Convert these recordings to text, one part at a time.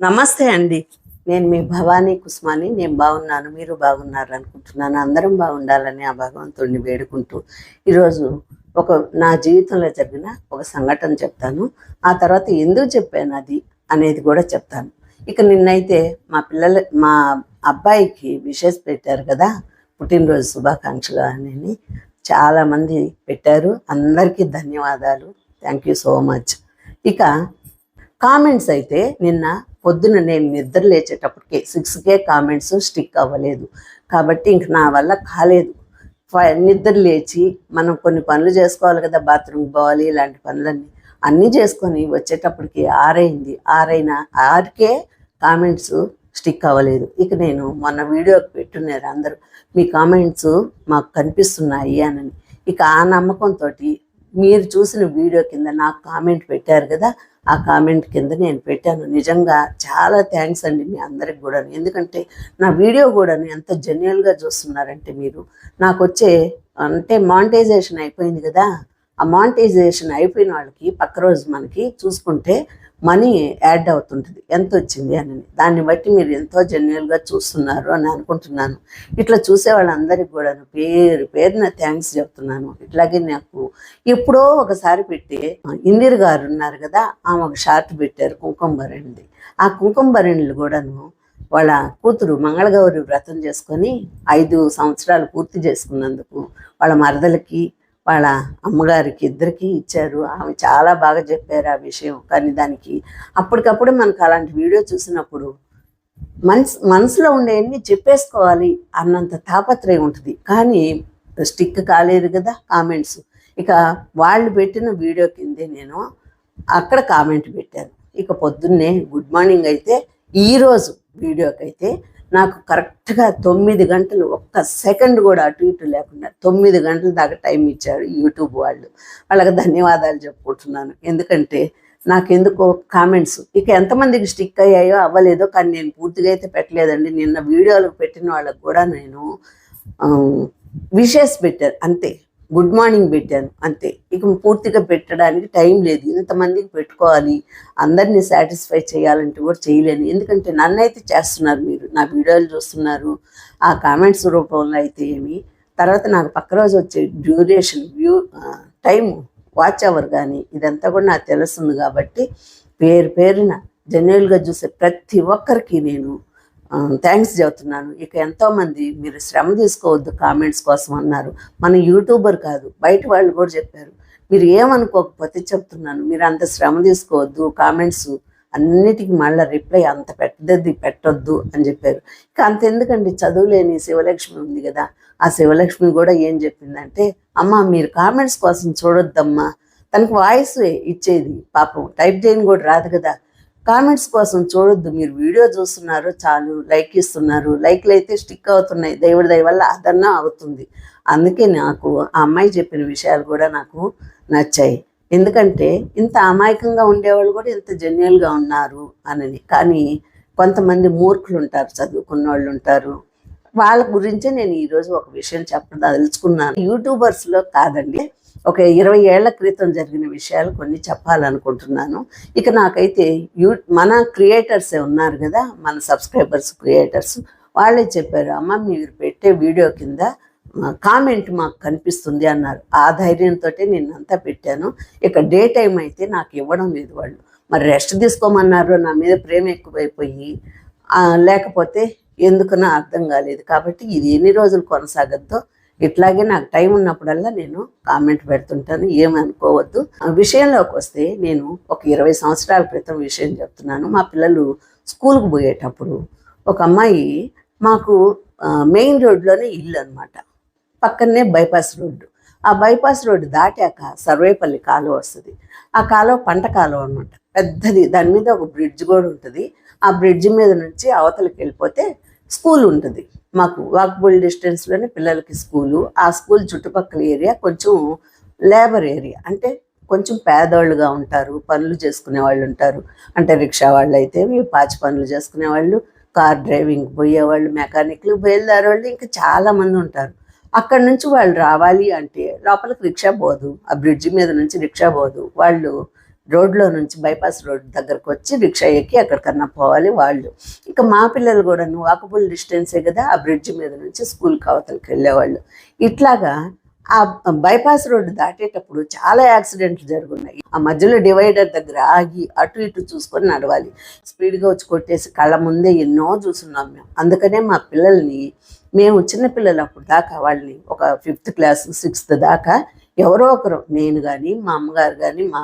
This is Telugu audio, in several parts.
నమస్తే అండి. నేను మీ భవానీ కుస్మాని. నేను బాగున్నాను. మీరు బాగున్నారు అనుకుంటున్నాను. అందరం బాగుండాలని ఆ భగవంతుడిని వేడుకుంటూ ఈరోజు ఒక నా జీవితంలో జరిగిన ఒక సంఘటన చెప్తాను. ఆ తర్వాత ఎందుకు చెప్పాను అది అనేది కూడా చెప్తాను. ఇక నిన్నైతే మా పిల్లల మా అబ్బాయికి విషెస్ పెట్టారు కదా పుట్టినరోజు శుభాకాంక్షలు అని చాలామంది పెట్టారు. అందరికీ ధన్యవాదాలు. Thank you so much. ఇక కామెంట్స్ అయితే నిన్న పొద్దున నేను నిద్ర లేచేటప్పటికే సిక్స్కే కామెంట్స్ స్టిక్ అవ్వలేదు. కాబట్టి ఇంక నా వల్ల కాలేదు. నిద్ర లేచి మనం కొన్ని పనులు చేసుకోవాలి కదా బాత్రూమ్ పోవాలి ఇలాంటి పనులన్నీ అన్నీ చేసుకొని వచ్చేటప్పటికి ఆరైంది. ఆరైన ఆరికే కామెంట్స్ స్టిక్ అవ్వలేదు. ఇక నేను మొన్న వీడియోకి పెట్టున్నారు అందరూ. మీ కామెంట్స్ మాకు కనిపిస్తున్నాయి అని ఇక ఆ నమ్మకంతో మీరు చూసిన వీడియో కింద నాకు కామెంట్ పెట్టారు కదా ఆ కామెంట్ కింద నేను పెట్టాను. నిజంగా చాలా థ్యాంక్స్ అండి మీ అందరికి కూడా ఎందుకంటే నా వీడియో కూడా ఎంత జెన్యున్గా చూస్తున్నారంటే మీరు. నాకు వచ్చే అంటే మానిటైజేషన్ అయిపోయింది కదా. ఆ మానిటైజేషన్ అయిపోయిన వాళ్ళకి పక్క రోజు మనకి చూసుకుంటే మనీ యాడ్ అవుతుంటుంది. ఎంత వచ్చింది అని. దాన్ని బట్టి మీరు ఎంతో జెన్యున్గా చూస్తున్నారు అని అనుకుంటున్నాను. ఇట్లా చూసే వాళ్ళందరికీ కూడా పేరు పేరున థ్యాంక్స్ చెప్తున్నాను. ఇట్లాగే నాకు ఎప్పుడో ఒకసారి పెట్టి ఇందిర్ గారు ఉన్నారు కదా ఆమె ఒక షార్ట్ పెట్టారు కుంకుంభరణిది ఆ కుంకుంభరణిలు కూడాను వాళ్ళ కూతురు మంగళగౌరి వ్రతం చేసుకొని ఐదు సంవత్సరాలు పూర్తి చేసుకున్నందుకు వాళ్ళ మరదలకి వాళ్ళ అమ్మగారికి ఇద్దరికి ఇచ్చారు. ఆమె చాలా బాగా చెప్పారు ఆ విషయం. కానీ దానికి అప్పటికప్పుడు మనకు అలాంటి వీడియో చూసినప్పుడు మనసు మనసులో ఉండేవన్నీ చెప్పేసుకోవాలి అన్నంత తాపత్రయం ఉంటుంది. కానీ స్టిక్ కాలేదు కదా కామెంట్స్. ఇక వాళ్ళు పెట్టిన వీడియో కిందే నేను అక్కడ కామెంట్ పెట్టాను. ఇక పొద్దున్నే గుడ్ మార్నింగ్ అయితే ఈరోజు వీడియోకి అయితే నాకు కరెక్ట్గా తొమ్మిది గంటలు ఒక్క సెకండ్ కూడా అటు ఇటు లేకుండా తొమ్మిది గంటల దాకా టైం ఇచ్చారు యూట్యూబ్ వాళ్ళు. వాళ్ళకి ధన్యవాదాలు చెప్పుకుంటున్నాను. ఎందుకంటే నాకెందుకో కామెంట్స్ ఇక ఎంతమందికి స్టిక్ అయ్యాయో అవ్వలేదో కానీ నేను పూర్తిగా అయితే పెట్టలేదండి. నిన్న వీడియోలకు పెట్టిన వాళ్ళకి కూడా నేను విషెస్ పెట్టారు అంతే. గుడ్ మార్నింగ్ పెట్టాను అంతే. ఇక పూర్తిగా పెట్టడానికి టైం లేదు. ఇంతమందికి పెట్టుకోవాలి. అందరినీ సాటిస్ఫై చేయాలంటే కూడా చేయలేను. ఎందుకంటే నన్నైతే చేస్తున్నారు మీరు. నా వీడియోలు చూస్తున్నారు. ఆ కామెంట్స్ రూపంలో అయితే ఏమి. తర్వాత నాకు పక్క రోజు వచ్చే duration view time watch hour కానీ ఇదంతా కూడా నాకు తెలుస్తుంది కాబట్టి పేరు పేరున జనరల్గా చూసే ప్రతి ఒక్కరికి నేను థ్యాంక్స్ చెబుతున్నాను. ఇక ఎంతోమంది మీరు శ్రమ తీసుకోవద్దు కామెంట్స్ కోసం అన్నారు. మన యూట్యూబర్ కాదు బయట వాళ్ళు కూడా చెప్పారు. మీరు ఏమనుకోకపోతే చెప్తున్నాను. మీరు అంత శ్రమ తీసుకోవద్దు కామెంట్స్ అన్నిటికీ మళ్ళీ రిప్లై అంత పెట్టదది పెట్టొద్దు అని చెప్పారు. ఇక అంత ఎందుకండి చదువులేని శివలక్ష్మి ఉంది కదా ఆ శివలక్ష్మి కూడా ఏం చెప్పిందంటే అమ్మ మీరు కామెంట్స్ కోసం చూడొద్దమ్మా. తనకు వాయిస్ ఇచ్చేది పాపం టైప్ చేయని కూడా రాదు కదా. కామెంట్స్ కోసం చూడొద్దు. మీరు వీడియో చూస్తున్నారు చాలు. లైక్ ఇస్తున్నారు. లైక్లు అయితే స్టిక్ అవుతున్నాయి. దేవుడి దయ వల్ల అదన్నా అవుతుంది. అందుకే నాకు ఆ అమ్మాయి చెప్పిన విషయాలు కూడా నాకు నచ్చాయి. ఎందుకంటే ఇంత అమాయకంగా ఉండేవాళ్ళు కూడా ఇంత జెన్యున్గా ఉన్నారు అని కానీ కొంతమంది మూర్ఖులు ఉంటారు చదువుకున్న వాళ్ళు ఉంటారు. వాళ్ళ గురించే నేను ఈరోజు ఒక విషయం చెప్పదలుచుకున్నాను యూట్యూబర్స్లో కాదండి. ఒక ఇరవై ఏళ్ళ క్రితం జరిగిన విషయాలు కొన్ని చెప్పాలనుకుంటున్నాను. ఇక నాకైతే యూ మన క్రియేటర్సే ఉన్నారు కదా మన సబ్స్క్రైబర్స్ క్రియేటర్స్ వాళ్ళే చెప్పారు అమ్మ మీరు పెట్టే వీడియో కింద కామెంట్ మాకు కనిపిస్తుంది అన్నారు. ఆ ధైర్యంతో నేను అంతా పెట్టాను. ఇక డే టైం అయితే నాకు ఇవ్వడం లేదు వాళ్ళు. మరి రెస్ట్ తీసుకోమన్నారు నా మీద ప్రేమ ఎక్కువైపోయి లేకపోతే ఎందుకనో అర్థం కాలేదు. కాబట్టి ఇది ఎన్ని రోజులు కొనసాగద్దో ఇట్లాగే నాకు టైం ఉన్నప్పుడల్లా నేను కామెంట్ పెడుతుంటాను ఏమనుకోవద్దు. ఆ విషయంలోకి వస్తే నేను ఒక ఇరవై సంవత్సరాల క్రితం విషయం చెప్తున్నాను. మా పిల్లలు స్కూల్కి పోయేటప్పుడు ఒక అమ్మాయి మాకు మెయిన్ రోడ్లోనే ఇల్లు అనమాట పక్కనే బైపాస్ రోడ్డు. ఆ బైపాస్ రోడ్డు దాటాక సర్వేపల్లి కాలువ వస్తుంది. ఆ కాలువ పంట కాలువ అనమాట పెద్దది. దాని మీద ఒక బ్రిడ్జ్ కూడా ఉంటుంది. ఆ బ్రిడ్జ్ మీద నుంచి అవతలకి వెళ్ళిపోతే స్కూల్ ఉంటుంది. మాకు వాక్బుల్ డిస్టెన్స్లోనే పిల్లలకి స్కూలు. ఆ స్కూల్ చుట్టుపక్కల ఏరియా కొంచెం లేబర్ ఏరియా. అంటే కొంచెం పేదవాళ్ళుగా ఉంటారు పనులు చేసుకునే వాళ్ళు ఉంటారు. అంటే రిక్షా వాళ్ళు అయితే పాచి పనులు చేసుకునే వాళ్ళు కార్ డ్రైవింగ్ పోయేవాళ్ళు మెకానిక్లు బయలుదేరే వాళ్ళు ఇంకా చాలా మంది ఉంటారు. అక్కడ నుంచి వాళ్ళు రావాలి అంటే లోపలికి రిక్షా పోదు. ఆ బ్రిడ్జి మీద నుంచి రిక్షా పోదు. వాళ్ళు రోడ్లో నుంచి బైపాస్ రోడ్ దగ్గరకు వచ్చి రిక్షా ఎక్కి ఎక్కడికన్నా పోవాలి వాళ్ళు. ఇంకా మా పిల్లలు కూడా వాకబుల్ డిస్టెన్సే కదా ఆ బ్రిడ్జ్ మీద నుంచి స్కూల్కి అవతలకి వెళ్ళేవాళ్ళు. ఇట్లాగా ఆ బైపాస్ రోడ్డు దాటేటప్పుడు చాలా యాక్సిడెంట్లు జరుగున్నాయి. ఆ మధ్యలో డివైడర్ దగ్గర ఆగి అటు ఇటు చూసుకొని నడవాలి. స్పీడ్గా వచ్చి కొట్టేసి కళ్ళ ముందే ఎన్నో చూస్తున్నాం మేము. అందుకనే మా పిల్లల్ని మేము చిన్నపిల్లలు అప్పుడు దాకా వాళ్ళని ఒక ఫిఫ్త్ క్లాస్ సిక్స్త్ దాకా ఎవరో ఒకరు నేను కానీ మా అమ్మగారు కానీ మా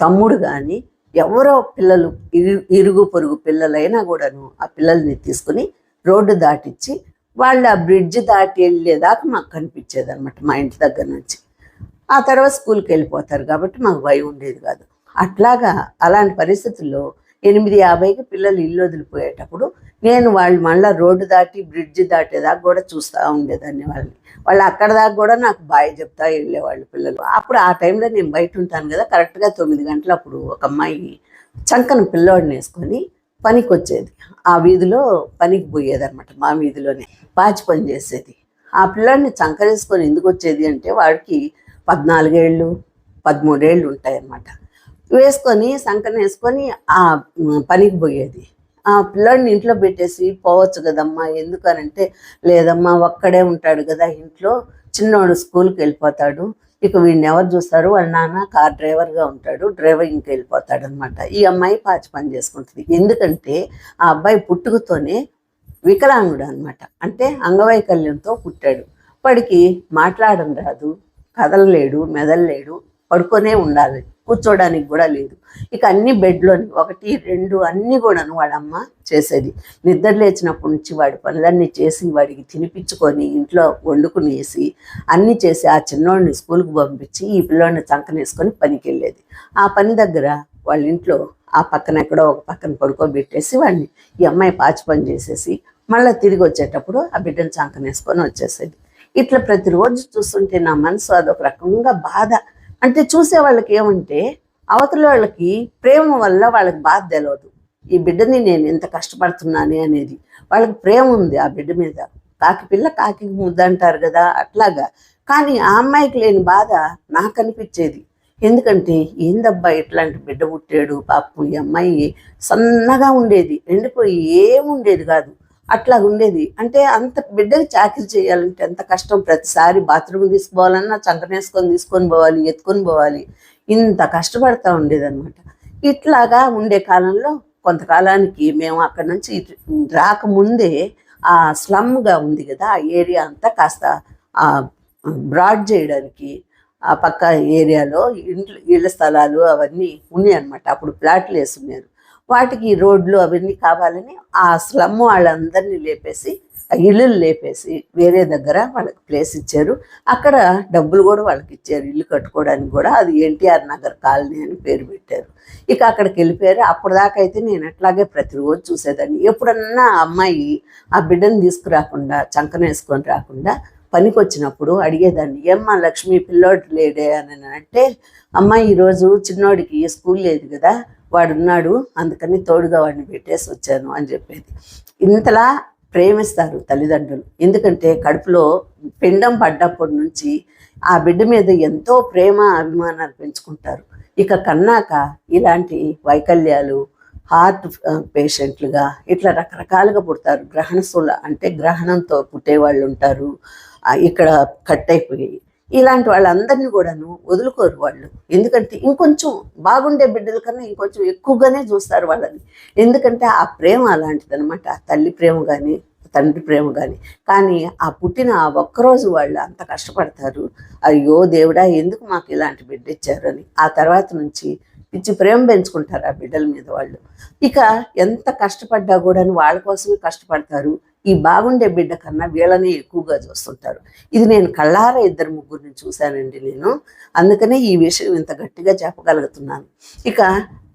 తమ్ముడు కానీ ఎవరో పిల్లలు ఇరు ఇరుగు పొరుగు పిల్లలైనా కూడాను ఆ పిల్లల్ని తీసుకుని రోడ్డు దాటిచ్చి వాళ్ళు ఆ బ్రిడ్జ్ దాటి వెళ్ళేదాకా మాకు కనిపించేది అనమాట మా ఇంటి దగ్గర నుంచి. ఆ తర్వాత స్కూల్కి వెళ్ళిపోతారు కాబట్టి మాకు భయం ఉండేది కాదు. అట్లాగా అలాంటి పరిస్థితుల్లో ఎనిమిది యాభైకి పిల్లలు ఇల్లు వదిలిపోయేటప్పుడు నేను వాళ్ళు మళ్ళీ రోడ్డు దాటి బ్రిడ్జ్ దాటేదాకా కూడా చూస్తూ ఉండేదాన్ని వాళ్ళని. వాళ్ళు అక్కడ దాకా కూడా నాకు బాయ్ చెప్తా వెళ్ళేవాళ్ళు పిల్లలు. అప్పుడు ఆ టైంలో నేను బయట ఉంటాను కదా కరెక్ట్గా తొమ్మిది గంటలు అప్పుడు ఒక అమ్మాయి చంకన పిల్లోడిని వేసుకొని పనికి వచ్చేది ఆ వీధిలో పనికి పోయేది అనమాట మా వీధిలోనే. పాచి పని చేసేది. ఆ పిల్లాడిని చంకరేసుకొని ఎందుకు వచ్చేది అంటే వాడికి పద్నాలుగేళ్ళు పదమూడేళ్ళు ఉంటాయన్నమాట. వేసుకొని సంకన వేసుకొని ఆ పనికి పోయేది. ఆ పిల్లడిని ఇంట్లో పెట్టేసి పోవచ్చు కదమ్మా ఎందుకనంటే లేదమ్మా ఒక్కడే ఉంటాడు కదా ఇంట్లో చిన్నవాడు స్కూల్కి వెళ్ళిపోతాడు ఇక వీడిని ఎవరు చూస్తారు? వాళ్ళ నాన్న కార్ డ్రైవర్గా ఉంటాడు డ్రైవింగ్కి వెళ్ళిపోతాడు అనమాట ఈ అమ్మాయి పాచి పని చేసుకుంటుంది. ఎందుకంటే ఆ అబ్బాయి పుట్టుకతోనే వికలాంగుడు అనమాట అంటే అంగవైకల్యంతో పుట్టాడు. వాడికి మాట్లాడడం రాదు కదలలేడు మెదలలేడు పడుకొనే ఉండాలి. కూర్చోడానికి కూడా లేదు. ఇక అన్ని బెడ్లోని ఒకటి రెండు అన్నీ కూడాను వాడమ్మ చేసేది. నిద్ర లేచినప్పటి నుంచి వాడి పనులన్నీ చేసి వాడికి తినిపించుకొని ఇంట్లో వండుకునేసి అన్నీ చేసి ఆ చిన్నోడిని స్కూల్కి పంపించి ఈ పిల్లోడిని చంకనేసుకొని పనికి వెళ్ళేది ఆ పని దగ్గర వాళ్ళ ఇంట్లో ఆ పక్కన ఎక్కడో ఒక పక్కన పడుకోబెట్టేసి వాడిని ఈ అమ్మాయి పాచి పని చేసేసి మళ్ళీ తిరిగి వచ్చేటప్పుడు ఆ బిడ్డను చంకనేసుకొని వచ్చేసేది. ఇట్లా ప్రతిరోజు చూస్తుంటే నా మనసు అదొక రకంగా బాధ. అంటే చూసే వాళ్ళకి ఏమంటే అవతల వాళ్ళకి ప్రేమ వల్ల వాళ్ళకి బాధ తెలియదు ఈ బిడ్డని నేను ఎంత కష్టపడుతున్నానే అనేది. వాళ్ళకి ప్రేమ ఉంది ఆ బిడ్డ మీద. కాకి పిల్ల కాకి ముద్ద అంటారు కదా అట్లాగా. కానీ ఆ అమ్మాయికి లేని బాధ నాకు అనిపించేది. ఎందుకంటే ఏందబ్బా ఇట్లాంటి బిడ్డ పుట్టాడు పాపం ఈ అమ్మాయి సన్నగా ఉండేది ఎండిపోయి ఏముండేది కాదు. అట్లా ఉండేది. అంటే అంత బిడ్డకి చాకరీ చేయాలంటే ఎంత కష్టం ప్రతిసారి బాత్రూమ్ తీసుకోవాలన్నా చంకనేసుకొని తీసుకొని పోవాలి ఎత్తుకొని పోవాలి. ఇంత కష్టపడతా ఉండేదన్నమాట. ఇట్లాగా ఉండే కాలంలో కొంతకాలానికి మేము అక్కడ నుంచి రాకముందే ఆ స్లమ్గా ఉంది కదా ఆ ఏరియా అంతా కాస్త ఆ బ్రాడ్ చేయడానికి ఆ పక్క ఏరియాలో ఇండ్లు ఇళ్ళ స్థలాలు అవన్నీ ఉన్నాయి అనమాట అప్పుడు ప్లాట్లు వేసున్నారు వాటికి రోడ్లు అవన్నీ కావాలని ఆ స్లమ్ వాళ్ళందరినీ లేపేసి ఆ లేపేసి వేరే దగ్గర వాళ్ళకి ప్లేస్ ఇచ్చారు. అక్కడ డబ్బులు కూడా వాళ్ళకి ఇచ్చారు. ఇల్లు కట్టుకోవడానికి కూడా అది ఎన్టీఆర్ నగర్ కాలనీ అని పేరు పెట్టారు. ఇక అక్కడికి వెళ్ళిపోయారు. అప్పటిదాకా దాకా అయితే నేను అట్లాగే ప్రతిరోజు చూసేదాన్ని. ఎప్పుడన్నా ఆ అమ్మాయి ఆ బిడ్డను తీసుకురాకుండా చంకనేసుకొని రాకుండా పనికి వచ్చినప్పుడు అడిగేదాన్ని ఏమ్మా లక్ష్మి పిల్లోడు లేడే? అని అంటే అమ్మాయి ఈరోజు చిన్నోడికి స్కూల్ లేదు కదా వాడు ఉన్నాడు అందుకని తోడుగా వాడిని పెట్టేసి వచ్చాను అని చెప్పేది. ఇంతలా ప్రేమిస్తారు తల్లిదండ్రులు. ఎందుకంటే కడుపులో పిండం పడ్డప్పటి నుంచి ఆ బిడ్డ మీద ఎంతో ప్రేమ అభిమానాలు పెంచుకుంటారు. ఇక కన్నాక ఇలాంటి వైకల్యాలు హార్ట్ పేషెంట్లుగా ఇట్లా రకరకాలుగా పుడతారు. గ్రహణశూల అంటే గ్రహణంతో పుట్టేవాళ్ళు ఉంటారు. ఇక్కడ కట్ అయిపోయి ఇలాంటి వాళ్ళందరినీ కూడాను వదులుకోరు వాళ్ళు. ఎందుకంటే ఇంకొంచెం బాగుండే బిడ్డల కన్నా ఇంకొంచెం ఎక్కువగానే చూస్తారు వాళ్ళని. ఎందుకంటే ఆ ప్రేమ అలాంటిదనమాట ఆ తల్లి ప్రేమ కానీ తండ్రి ప్రేమ కానీ కానీ ఆ పుట్టిన ఆ ఒక్కరోజు వాళ్ళు అంత కష్టపడతారు. అయ్యో దేవుడా ఎందుకు మాకు ఇలాంటి బిడ్డ ఇచ్చారు అని. ఆ తర్వాత నుంచి పిచ్చి ప్రేమ పెంచుకుంటారు ఆ బిడ్డల మీద వాళ్ళు. ఇక ఎంత కష్టపడ్డా కూడా వాళ్ళ కోసమే కష్టపడతారు. ఈ బాగుండే బిడ్డ కన్నా వీళ్ళనే ఎక్కువగా చూస్తుంటారు. ఇది నేను కళ్ళారా ఇద్దరు ముగ్గురిని చూశానండి నేను. అందుకనే ఈ విషయం ఇంత గట్టిగా చెప్పగలుగుతున్నాను. ఇక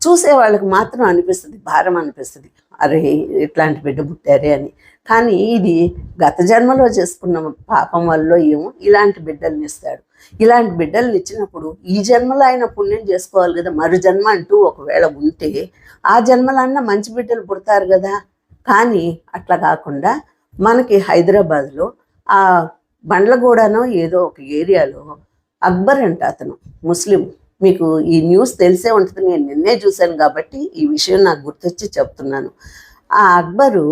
చూసే వాళ్ళకి మాత్రం అనిపిస్తుంది భారం అనిపిస్తుంది. అరే ఇట్లాంటి బిడ్డ పుట్టారే అని. కానీ ఇది గత జన్మలో చేసుకున్న పాపం వల్ల ఏమో ఇలాంటి బిడ్డల్ని ఇస్తాడు. ఇలాంటి బిడ్డల్ని ఇచ్చినప్పుడు ఈ జన్మలో ఆయన పుణ్యం చేసుకోవాలి కదా మరు జన్మ అంటూ ఒకవేళ ఉంటే ఆ జన్మలన్నా మంచి బిడ్డలు పుడతారు కదా. కానీ అట్లా కాకుండా మనకి హైదరాబాద్లో ఆ బండ్లగూడనో ఏదో ఒక ఏరియాలో అక్బర్ అంట అతను ముస్లిం. మీకు ఈ న్యూస్ తెలిసే ఉంటుంది నేను నిన్నే చూశాను కాబట్టి ఈ విషయం నాకు గుర్తొచ్చి చెప్తున్నాను. ఆ అక్బరు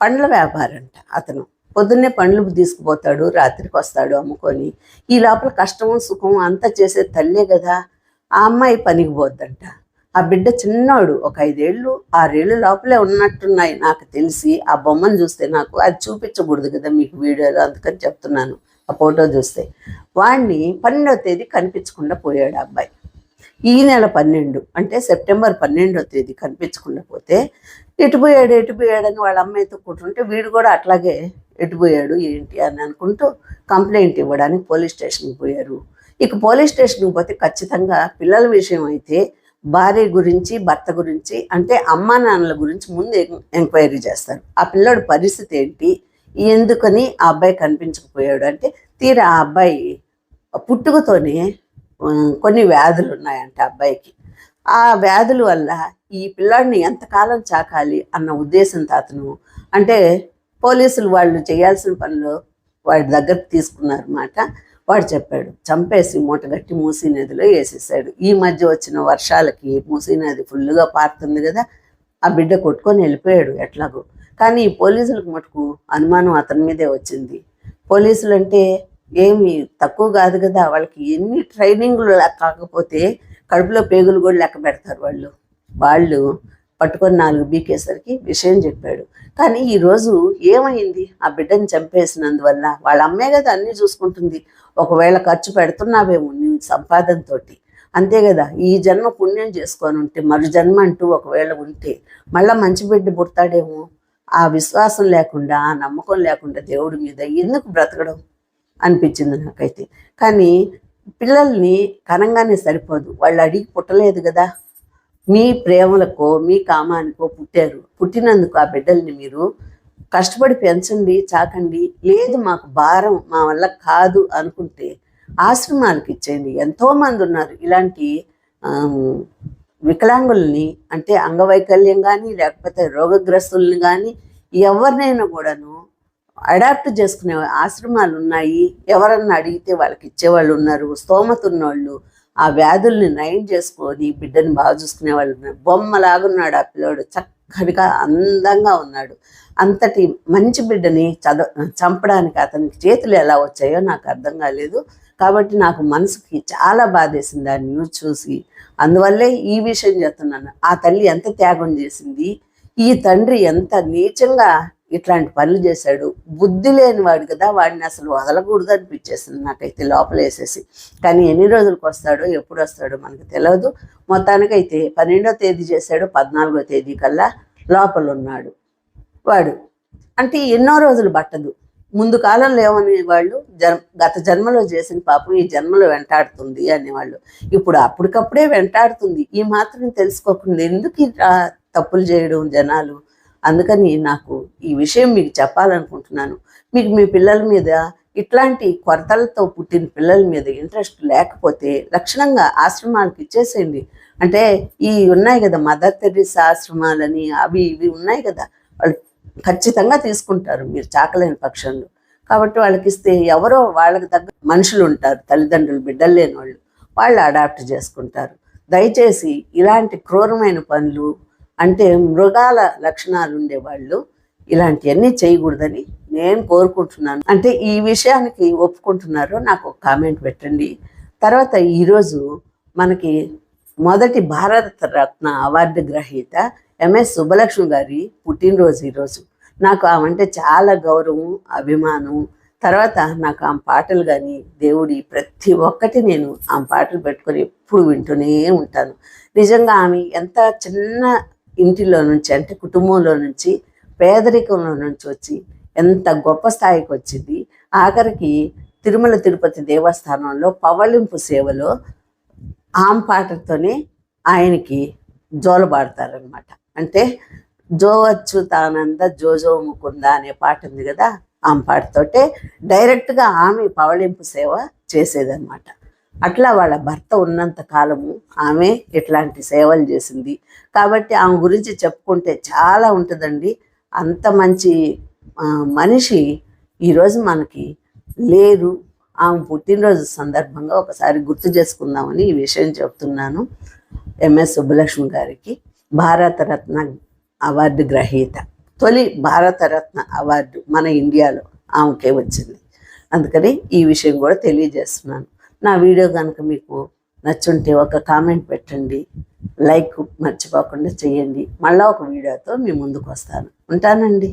పండ్ల వ్యాపారంట అతను. పొద్దున్నే పండ్లు తీసుకుపోతాడు రాత్రికి వస్తాడు అమ్ముకొని. ఈ లోపల కష్టము సుఖము అంతా చేసే తల్లే కదా ఆ అమ్మాయి పనికి పోద్దంట. ఆ బిడ్డ చిన్నోడు ఒక ఐదేళ్ళు ఆరేళ్ళు లోపలే ఉన్నట్టున్నాయి నాకు తెలిసి. ఆ బొమ్మను చూస్తే నాకు అది చూపించకూడదు కదా మీకు వీడియోలో అందుకని చెప్తున్నాను. ఆ ఫోటో చూస్తే. వాడిని పన్నెండవ తేదీ కనిపించకుండా పోయాడు అబ్బాయి. ఈ నెల పన్నెండు అంటే సెప్టెంబర్ పన్నెండో తేదీ కనిపించకుండా పోతే ఎటుపోయాడు ఎటుపోయాడని వాళ్ళ అమ్మాయితో కూర్చుంటే వీడు కూడా అట్లాగే ఎటుపోయాడు ఏంటి అని అనుకుంటూ కంప్లైంట్ ఇవ్వడానికి పోలీస్ స్టేషన్కి పోయారు. ఇక పోలీస్ స్టేషన్కి పోతే ఖచ్చితంగా పిల్లల విషయం అయితే భార్య గురించి భర్త గురించి అంటే అమ్మా నాన్నల గురించి ముందు ఎంక్వైరీ చేస్తారు. ఆ పిల్లోడి పరిస్థితి ఏంటి? ఎందుకని ఆ అబ్బాయి కనిపించకపోయాడు? అంటే తీరా ఆ అబ్బాయి పుట్టుకతోనే కొన్ని వ్యాధులు ఉన్నాయంట ఆ అబ్బాయికి. ఆ వ్యాధుల వల్ల ఈ పిల్లాడిని ఎంతకాలం చాకాలి అన్న ఉద్దేశం తాతను అంటే పోలీసులు వాళ్ళు చేయాల్సిన పనులు వాడి దగ్గరకు తీసుకున్నారన్నమాట. వాడు చెప్పాడు చంపేసి మూటగట్టి మూసీ నదిలో వేసేసాడు. ఈ మధ్య వచ్చిన వర్షాలకి మూసీ నది ఫుల్గా పారుతుంది కదా ఆ బిడ్డ కొట్టుకొని వెళ్ళిపోయాడు ఎట్లాగో. కానీ ఈ పోలీసులకు మటుకు అనుమానం అతని మీదే వచ్చింది. పోలీసులు అంటే ఏమి తక్కువ కాదు కదా వాళ్ళకి ఎన్ని ట్రైనింగ్లు కాకపోతే కడుపులో పేగులు కూడా లెక్క పెడతారు వాళ్ళు. వాళ్ళు పట్టుకొని నాలుగు బీకేసరికి విషయం చెప్పాడు. కానీ ఈరోజు ఏమైంది? ఆ బిడ్డని చంపేసినందువల్ల వాళ్ళ అమ్మే కదా అన్నీ చూసుకుంటుంది. ఒకవేళ ఖర్చు పెడుతున్నావేమో నీ సంపాదనతోటి. అంతే కదా ఈ జన్మ పుణ్యం చేసుకొని ఉంటే మరు జన్మ అంటూ ఒకవేళ ఉంటే మళ్ళీ మంచి బిడ్డ పుడతాడేమో? ఆ విశ్వాసం లేకుండా ఆ నమ్మకం లేకుండా దేవుడి మీద ఎందుకు బ్రతకడం అనిపించింది నాకైతే. కానీ పిల్లల్ని కనంగానే సరిపోదు. వాళ్ళు అడిగి పుట్టలేదు కదా. మీ ప్రేమలకో మీ కామానికో పుట్టారు. పుట్టినందుకు ఆ బిడ్డల్ని మీరు కష్టపడి పెంచండి చాకండి. లేదు మాకు భారం మా వల్ల కాదు అనుకుంటే ఆశ్రమాలకు ఇచ్చేయండి. ఎంతోమంది ఉన్నారు. ఇలాంటి వికలాంగుల్ని అంటే అంగవైకల్యం కానీ లేకపోతే రోగగ్రస్తుల్ని కానీ ఎవరినైనా కూడాను అడాప్ట్ చేసుకునే ఆశ్రమాలు ఉన్నాయి. ఎవరన్నా అడిగితే వాళ్ళకి ఇచ్చేవాళ్ళు ఉన్నారు. స్తోమత ఉన్నోళ్ళు ఆ వ్యాధుల్ని నయం చేసుకొని బిడ్డని బాగా చూసుకునే వాళ్ళు ఉన్నారు బొమ్మలాగున్నాడు ఆ పిల్లోడు. చక్కడిగా అందంగా ఉన్నాడు. అంతటి మంచి బిడ్డని చదవ చంపడానికి అతనికి చేతులు ఎలా వచ్చాయో నాకు అర్థం కాలేదు. కాబట్టి నాకు మనసుకి చాలా బాధేసింది ఆ న్యూస్ చూసి. అందువల్లే ఈ విషయం చెప్తున్నాను ఆ తల్లి ఎంత త్యాగం చేసింది? ఈ తండ్రి ఎంత నీచంగా ఇట్లాంటి పనులు చేశాడు. బుద్ధి లేనివాడు కదా వాడిని అసలు వదలకూడదు అనిపించేసింది నాకైతే లోపల వేసేసి. కానీ ఎన్ని రోజులకు వస్తాడో ఎప్పుడు వస్తాడో మనకు తెలియదు మొత్తానికైతే పన్నెండో తేదీ చేశాడు పద్నాలుగో తేదీ కల్లా లోపల ఉన్నాడు వాడు. అంటే ఎన్నో రోజులు పట్టదు. ముందు కాలంలో ఏమని వాళ్ళు జన్ గత జన్మలో చేసిన పాపం ఈ జన్మలో వెంటాడుతుంది అనేవాళ్ళు. ఇప్పుడు అప్పటికప్పుడే వెంటాడుతుంది. ఈ మాత్రం తెలుసుకోకుండా ఎందుకు తప్పులు చేయడం జనాలు? అందుకని నాకు ఈ విషయం మీకు చెప్పాలనుకుంటున్నాను. మీకు మీ పిల్లల మీద ఇట్లాంటి కొరతలతో పుట్టిన పిల్లల మీద ఇంట్రెస్ట్ లేకపోతే లక్షణంగా ఆశ్రమాలకు ఇచ్చేసేయండి. అంటే ఈ ఉన్నాయి కదా మదర్ తెరీసా ఆశ్రమాలని అవి ఇవి ఉన్నాయి కదా. వాళ్ళు ఖచ్చితంగా తీసుకుంటారు మీరు చాకలేని పక్షంలో. కాబట్టి వాళ్ళకి ఇస్తే ఎవరో వాళ్ళకి తగ్గ మనుషులు ఉంటారు తల్లిదండ్రులు బిడ్డలు లేని వాళ్ళు. వాళ్ళు అడాప్ట్ చేసుకుంటారు. దయచేసి ఇలాంటి క్రూరమైన పనులు అంటే మృగాల లక్షణాలు ఉండేవాళ్ళు. ఇలాంటివన్నీ చేయకూడదని నేను కోరుకుంటున్నాను. అంటే ఈ విషయానికి ఒప్పుకుంటున్నారో నాకు ఒక కామెంట్ పెట్టండి. తర్వాత ఈరోజు మనకి మొదటి భారత రత్న అవార్డు గ్రహీత ఎంఎస్ సుబ్బలక్ష్మి గారి పుట్టినరోజు ఈరోజు. నాకు ఆమె చాలా గౌరవం అభిమానం. తర్వాత నాకు ఆమె పాటలు కానీ దేవుడి ప్రతి ఒక్కటి నేను ఆమె పాటలు పెట్టుకొని ఎప్పుడు వింటూనే ఉంటాను. నిజంగా ఆమె ఎంత చిన్న ఇంటిలో నుంచి అంటే కుటుంబంలో నుంచి పేదరికంలో నుంచి వచ్చి ఎంత గొప్ప స్థాయికి వచ్చింది. ఆఖరికి తిరుమల తిరుపతి దేవస్థానంలో పవళింపు సేవలో ఆమె పాటతోనే ఆయనకి జోలబాడతారనమాట అంటే జోవచ్చు తానంద జోజో ముకుంద అనే పాట ఉంది కదా ఆమె పాటతోటే డైరెక్ట్గా ఆమె పవళింపు సేవ చేసేదన్నమాట. అట్లా వాళ్ళ భర్త ఉన్నంత కాలము ఆమె ఇట్లాంటి సేవలు చేసింది. కాబట్టి ఆమె గురించి చెప్పుకుంటే చాలా ఉంటుందండి. అంత మంచి మనిషి ఈరోజు మనకి లేరు. ఆమె పుట్టినరోజు సందర్భంగా ఒకసారి గుర్తు చేసుకుందామని ఈ విషయం చెప్తున్నాను. ఎంఎస్ సుబ్బలక్ష్మి గారికి భారతరత్న అవార్డు గ్రహీత. తొలి భారతరత్న అవార్డు మన ఇండియాలో ఆమెకే వచ్చింది. అందుకని ఈ విషయం కూడా తెలియజేస్తున్నాను. నా వీడియో కనుక మీకు నచ్చుంటే ఒక కామెంట్ పెట్టండి లైక్ మర్చిపోకుండా చేయండి. మళ్ళీ ఒక వీడియోతో మీ ముందుకు వస్తాను. ఉంటానండి.